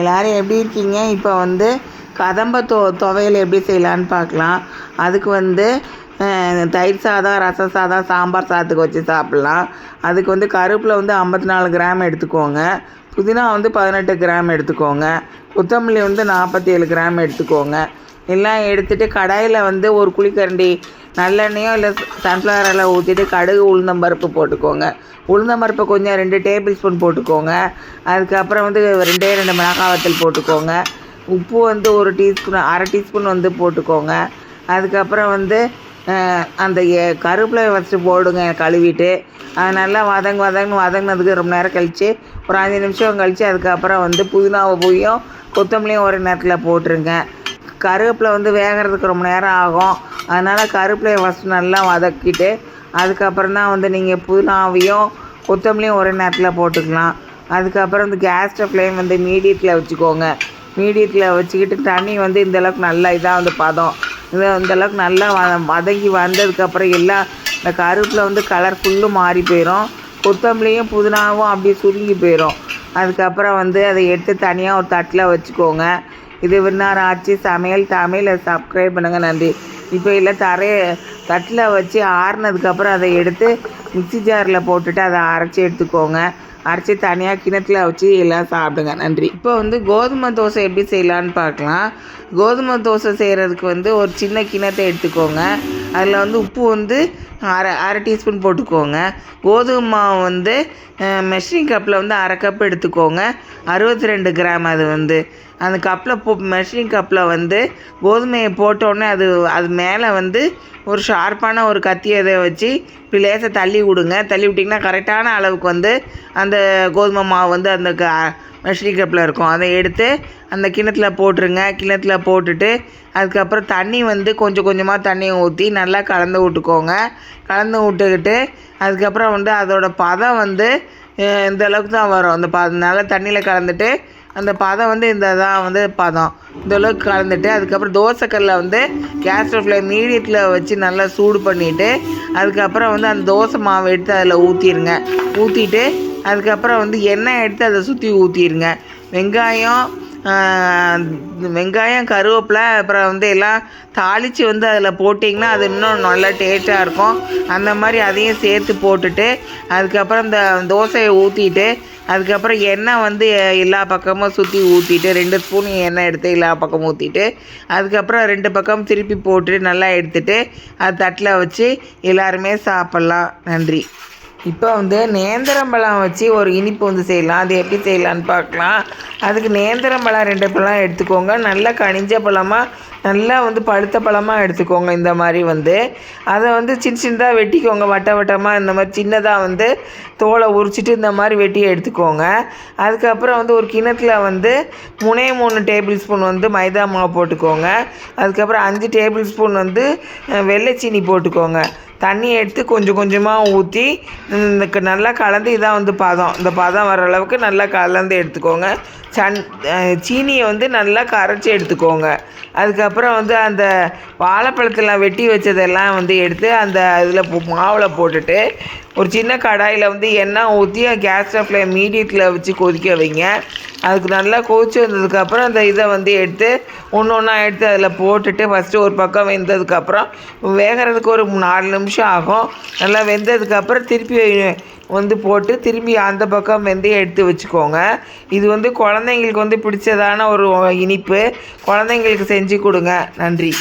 எல்லாரும் எப்படி இருக்கீங்க? இப்போ வந்து கதம்ப தொ துவையல் எப்படி செய்யலான்னு பார்க்கலாம் அதுக்கு வந்து தயிர் சாதம் ரசம் சாதம் சாம்பார் சாதத்துக்கு வச்சு சாப்பிட்லாம். அதுக்கு வந்து கருப்பில் வந்து ஐம்பத்தி நாலு கிராம் எடுத்துக்கோங்க. புதினா வந்து பதினெட்டு கிராம் எடுத்துக்கோங்க. கொத்தமல்லி வந்து நாற்பத்தி ஏழு கிராம் எடுத்துக்கோங்க. எல்லாம் எடுத்துகிட்டு கடாயில் வந்து ஒரு குழிக்கரண்டி நல்லெண்ணெயோ இல்லை சன்ஃப்ளவர் எல்லாம் ஊற்றிட்டு கடுகு உளுந்தம்பருப்பு போட்டுக்கோங்க. உளுந்தம்பருப்பை கொஞ்சம் ரெண்டு டேபிள் ஸ்பூன் போட்டுக்கோங்க. அதுக்கப்புறம் வந்து ரெண்டே ரெண்டு மிளகா வத்தல் போட்டுக்கோங்க. உப்பு வந்து ஒரு டீஸ்பூன் அரை டீஸ்பூன் வந்து போட்டுக்கோங்க. அதுக்கப்புறம் வந்து அந்த எ- கருவேப்பிலை ஃபஸ்ட்டு போடுங்க கழுவிட்டு. அது நல்லா வதங்க வதங்க வதங்கினதுக்கு ரொம்ப நேரம் கழித்து ஒரு அஞ்சு நிமிஷம் கழித்து அதுக்கப்புறம் வந்து புதினாவை போயும் கொத்தமல்லியும் ஒரு நேரத்தில் போட்டுருங்க. கருவேப்பிலை வந்து வேகிறதுக்கு ரொம்ப நேரம் ஆகும். அதனால் கருவேப்பிலையை ஃபஸ்ட்டு நல்லா வதக்கிட்டு அதுக்கப்புறம் தான் வந்து நீங்கள் புதினாவையும் கொத்தமல்லியும் ஒரே நேரத்தில் போட்டுக்கலாம். அதுக்கப்புறம் இந்த கேஸ் ஃப்ளேம் வந்து மீடியத்தில் வச்சுக்கோங்க. மீடியத்தில் வச்சுக்கிட்டு தண்ணி வந்து இந்தளவுக்கு நல்லா இதாக வந்து பதம். இது இந்த இந்தளவுக்கு நல்லா வதங்கி வந்ததுக்கப்புறம் எல்லாம் இந்த கருப்பில் வந்து கலர் ஃபுல்லும் மாறி போயிடும் கொத்தமல்லியும் புதினாவும் அப்படியே சுருங்கி போயிடும் அதுக்கப்புறம் வந்து அதை எடுத்து தனியாக ஒரு தட்டில் வச்சுக்கோங்க. இது விண்ணார் ஆட்சி சமையல் தமிழை. சப்ஸ்கிரைப் பண்ணுங்கள் நன்றி. இப்போ இல்லை தரைய தட்டில் வச்சு ஆறுனதுக்கப்புறம் அதை எடுத்து மிக்ஸி ஜாரில் போட்டுட்டு அதை அரைச்சி எடுத்துக்கோங்க. அரைச்சி தனியாக கிணத்துல வச்சு எல்லாம் சாப்பிடுங்க. நன்றி. இப்போ வந்து கோதுமை தோசை எப்படி செய்யலான்னு பார்க்கலாம். கோதுமை தோசை செய்கிறதுக்கு வந்து ஒரு சின்ன கிணத்தை எடுத்துக்கோங்க. அதில் வந்து உப்பு வந்து அரை அரை டீஸ்பூன் போட்டுக்கோங்க. கோதுமை மாவு வந்து மெஷரிங் கப்பில் வந்து அரை கப் எடுத்துக்கோங்க. அறுபத்தி ரெண்டு கிராம் அது வந்து. அந்த கப்பில் போ மெஷரிங் கப்பில் வந்து கோதுமையை போட்டோடனே அது அது மேலே வந்து ஒரு ஷார்ப்பான ஒரு கத்தி அதை வச்சு இப்படி லேசாக தள்ளி விடுங்க. தள்ளி விட்டிங்கன்னா கரெக்டான அளவுக்கு வந்து அந்த அந்த கோதுமை மாவு வந்து அந்த க மெஷரிங் கப்பில் இருக்கும். அதை எடுத்து அந்த கிணத்துல போட்டுருங்க. கிணத்துல போட்டுட்டு அதுக்கப்புறம் தண்ணி வந்து கொஞ்சம் கொஞ்சமாக தண்ணியை ஊற்றி நல்லா கலந்து விட்டுக்கோங்க. கலந்து விட்டுக்கிட்டு அதுக்கப்புறம் வந்து அதோடய பதம் வந்து இந்த அளவுக்கு தான் வரும். அந்த ப நல்லா தண்ணியில் கலந்துட்டு அந்த பதம் வந்து இந்த தான் வந்து பதம். இந்த அளவுக்கு கலந்துட்டு அதுக்கப்புறம் தோசைக்கல்ல வந்து கேஸ் ஃப்ளேம் மீடியத்தில் வச்சு நல்லா சூடு பண்ணிவிட்டு அதுக்கப்புறம் வந்து அந்த தோசை மாவு எடுத்து அதில் ஊற்றிடுங்க ஊற்றிட்டு அதுக்கப்புறம் வந்து எண்ணெய் எடுத்து அதை சுற்றி ஊற்றிடுங்க வெங்காயம் வெங்காயம் கருவேப்பிலை அப்புறம் வந்து எல்லாம் தாளித்து வந்து அதில் போட்டிங்கன்னா அது இன்னும் நல்லா டேஸ்ட்டாக இருக்கும். அந்த மாதிரி அதையும் சேர்த்து போட்டுட்டு அதுக்கப்புறம் இந்த தோசையை ஊற்றிட்டு அதுக்கப்புறம் எண்ணெய் வந்து எல்லா பக்கமும் சுற்றி ஊற்றிட்டு ரெண்டு ஸ்பூன் எண்ணெய் எடுத்து எல்லா பக்கமும் ஊற்றிட்டு அதுக்கப்புறம் ரெண்டு பக்கம் திருப்பி போட்டு நல்லா எடுத்துட்டு அது தட்டில் வச்சு எல்லாருமே சாப்பிட்லாம். நன்றி. இப்போ வந்து நேந்திரம்பழம் வச்சு ஒரு இனிப்பு வந்து செய்யலாம். அது எப்படி செய்யலான்னு பார்க்கலாம். அதுக்கு நேந்திரம்பழம் ரெண்டு பழம் எடுத்துக்கோங்க. நல்லா கனிஞ்ச பழமாக நல்லா வந்து பழுத்த பழமாக எடுத்துக்கோங்க இந்த மாதிரி வந்து. அதை வந்து சின்ன சின்னதாக வெட்டிக்கோங்க வட்ட வட்டமாக இந்த மாதிரி சின்னதாக வந்து தோலை உரிச்சிட்டு இந்த மாதிரி வெட்டி எடுத்துக்கோங்க. அதுக்கப்புறம் வந்து ஒரு கிணத்துல வந்து மூணே மூணு டேபிள் ஸ்பூன் வந்து மைதா மாவு போட்டுக்கோங்க. அதுக்கப்புறம் அஞ்சு டேபிள் ஸ்பூன் வந்து வெள்ளை வெள்ளைச்சீனி போட்டுக்கோங்க. தண்ணி எடுத்து கொஞ்சம் கொஞ்சமாக ஊற்றி இந்த க- நல்லா கலந்து இதான் வந்து பதம். இந்த பதம் வர அளவுக்கு நல்லா கலந்து எடுத்துக்கோங்க. சன் சீனியை வந்து நல்லா கரைச்சி எடுத்துக்கோங்க. அதுக்கப்புறம் வந்து அந்த வாழைப்பழத்தெல்லாம் வெட்டி வச்சதெல்லாம் வந்து எடுத்து அந்த இதில் மாவில் போட்டுட்டு ஒரு சின்ன கடாயில் வந்து எண்ணெய் ஊற்றி கேஸ் ஃப்ளேம் மீடியத்தில் வச்சு கொதிக்க வைங்க. அதுக்கு நல்லா கொதிச்சு வந்ததுக்கப்புறம் அந்த இதை வந்து எடுத்து ஒன்று ஒன்றா எடுத்து அதில் போட்டுட்டு ஃபஸ்ட்டு ஒரு பக்கம் வெந்ததுக்கப்புறம் வேகிறதுக்கு ஒரு நாலு நிமிஷம் ஆகும். நல்லா வெந்ததுக்கப்புறம் திருப்பி வந்து போட்டு திரும்பி அந்த பக்கம் வந்து எடுத்து வச்சுக்கோங்க. இது வந்து குழந்தைங்களுக்கு வந்து பிடிச்சதான ஒரு இனிப்பு. குழந்தைங்களுக்கு செஞ்சு கொடுங்க. நன்றி.